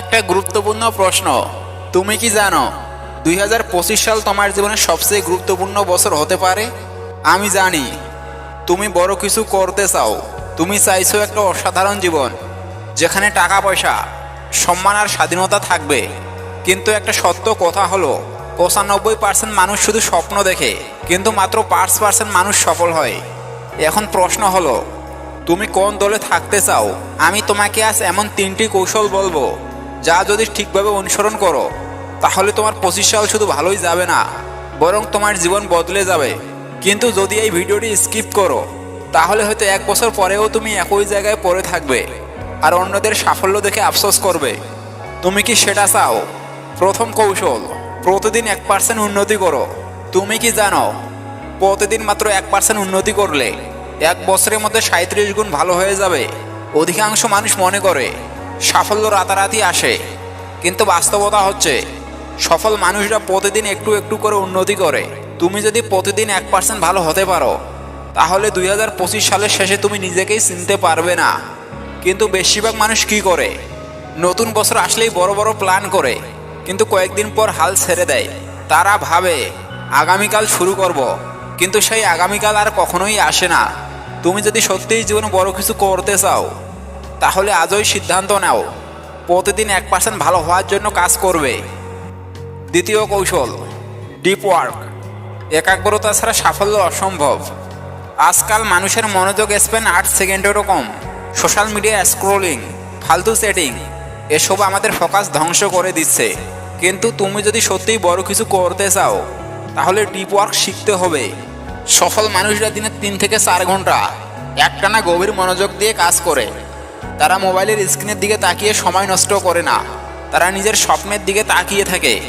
একটা গুরুত্বপূর্ণ প্রশ্ন। তুমি কি জানো, দুই হাজার পঁচিশ সাল তোমার জীবনের সবচেয়ে গুরুত্বপূর্ণ বছর হতে পারে? আমি জানি। তুমি বড় কিছু করতে চাও। তুমি চাইছো একটা অসাধারণ জীবন, যেখানে টাকা পয়সা সম্মান আর স্বাধীনতা থাকবে। কিন্তু একটা সত্য কথা হলো, পঁচানব্বই পার্সেন্ট মানুষ শুধু স্বপ্ন দেখে, কিন্তু মাত্র পাঁচ পার্সেন্ট মানুষ সফল হয়। এখন প্রশ্ন হলো, তুমি কোন দলে থাকতে চাও? আমি তোমাকে আজ এমন তিনটি কৌশল বলব। যা যদি ঠিকভাবে অনুসরণ করো, তাহলে তোমার পঁচিশ সাল শুধু ভালোই যাবে না, বরং তোমার জীবন বদলে যাবে। কিন্তু যদি এই ভিডিওটি স্কিপ করো, তাহলে হয়তো এক বছর পরেও তুমি একই জায়গায় পড়ে থাকবে, আর অন্যদের সাফল্য দেখে আফসোস করবে। তুমি কি সেটা চাও? প্রথম কৌশল, প্রতিদিন এক পার্সেন্ট উন্নতি করো। তুমি কি জানো, প্রতিদিন মাত্র এক পার্সেন্ট উন্নতি করলে এক বছরের মধ্যে সাঁত্রিশ গুণ ভালো হয়ে যাবে, অধিকাংশ মানুষ মনে করে। সাফল্য রাতারাতি আসে। কিন্তু বাস্তবতা হচ্ছে, সফল মানুষরা প্রতিদিন একটু একটু করে উন্নতি করে। তুমি যদি প্রতিদিন এক পার্সেন্ট ভালো হতে পারো, তাহলে দুই হাজার পঁচিশ সালের শেষে তুমি নিজেকেই চিনতে পারবে না। কিন্তু বেশিরভাগ মানুষ কি করে? নতুন বছর আসলেই বড় বড় প্ল্যান করে, কিন্তু কয়েকদিন পর হাল ছেড়ে দেয়। তারা ভাবে, আগামীকাল শুরু করব। কিন্তু সেই আগামীকাল আর কখনোই আসে না। তুমি যদি সত্যিই জীবনে বড় কিছু করতে চাও তাহলে আজই সিদ্ধান্ত নাও। প্রতিদিন এক পার্সেন্ট ভালো হওয়ার জন্য কাজ করবে। দ্বিতীয় কৌশল ডিপ ওয়ার্ক একাগ্রতা ছাড়া সাফল্য অসম্ভব। আজকাল মানুষের মনোযোগ স্পেন আট সেকেন্ডেরও কম। সোশ্যাল মিডিয়া স্ক্রোলিং ফালতু সেটিং এসব আমাদের ফোকাস ধ্বংস করে দিচ্ছে। কিন্তু তুমি যদি সত্যিই বড় কিছু করতে চাও, তাহলে ডিপ ওয়ার্ক শিখতে হবে। সফল মানুষরা দিনে তিন থেকে চার ঘণ্টা, একটানা গভীর মনোযোগ দিয়ে কাজ করে। তারা মোবাইলের স্ক্রিনের দিকে তাকিয়ে সময় নষ্ট করে না। তারা নিজের স্বপ্নের দিকে তাকিয়ে থাকে।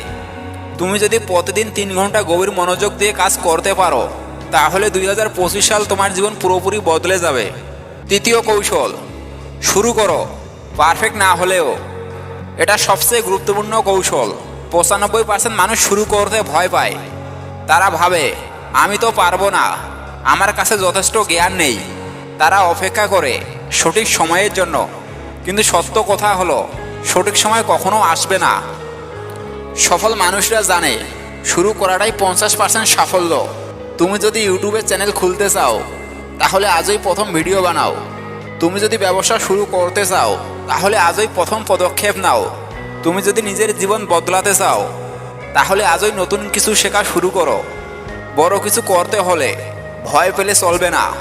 তুমি যদি প্রতিদিন তিন ঘণ্টা গভীর মনোযোগ দিয়ে কাজ করতে পারো, তাহলে দুই হাজার পঁচিশ সাল তোমার জীবন পুরোপুরি বদলে যাবে। তৃতীয় কৌশল, শুরু করো, পারফেক্ট না হলেও। এটা সবচেয়ে গুরুত্বপূর্ণ কৌশল। পঁচানব্বই পার্সেন্ট মানুষ শুরু করতে ভয় পায়। তারা ভাবে, আমি তো পারব না। আমার কাছে যথেষ্ট জ্ঞান নেই। তারা অপেক্ষা করে। সঠিক সময়ের জন্য। কিন্তু সত্য কথা হলো, সঠিক সময় কখনো আসবে না। সফল মানুষরা জানে, শুরু করাটাই পঞ্চাশ পার্সেন্ট সাফল্য। তুমি যদি ইউটিউবে চ্যানেল খুলতে চাও, তাহলে আজই প্রথম ভিডিও বানাও। তুমি যদি ব্যবসা শুরু করতে চাও, তাহলে আজই প্রথম পদক্ষেপ নাও। তুমি যদি নিজের জীবন বদলাতে চাও, তাহলে আজই নতুন কিছু শেখা শুরু করো। বড় কিছু করতে হলে ভয় পেলে চলবে না।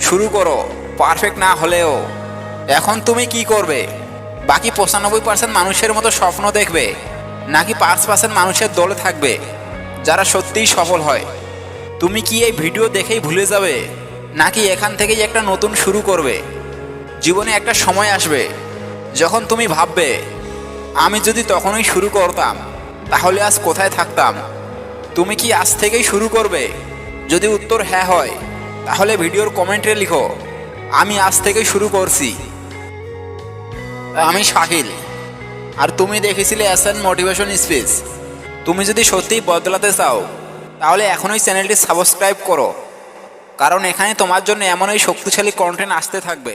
শুরু করো। পারফেক্ট না হলেও, এখন তুমি কি করবে? বাকি পঁচানব্বই পার্সেন্ট মানুষের মতো স্বপ্ন দেখবে, নাকি পাঁচ পার্সেন্ট মানুষের দলে থাকবে, যারা সত্যিই সফল হয়? তুমি কি এই ভিডিও দেখেই ভুলে যাবে, নাকি এখান থেকেই একটা নতুন শুরু করবে? জীবনে একটা সময় আসবে, যখন তুমি ভাববে, আমি যদি তখনই শুরু করতাম, তাহলে আজ কোথায় থাকতাম? তুমি কি আজ থেকেই শুরু করবে? যদি উত্তর হ্যাঁ হয়, তাহলে ভিডিওর কমেন্টে লিখো। আমি আজ থেকে শুরু করছি। আমি শাকিল আর তুমি দেখেছিলে অ্যাসেন মোটিভেশন স্পেস তুমি যদি সত্যিই বদলাতে চাও, তাহলে এখনই চ্যানেলটি সাবস্ক্রাইব করো। কারণ এখানে তোমার জন্য এমনই শক্তিশালী কন্টেন্ট আসতে থাকবে।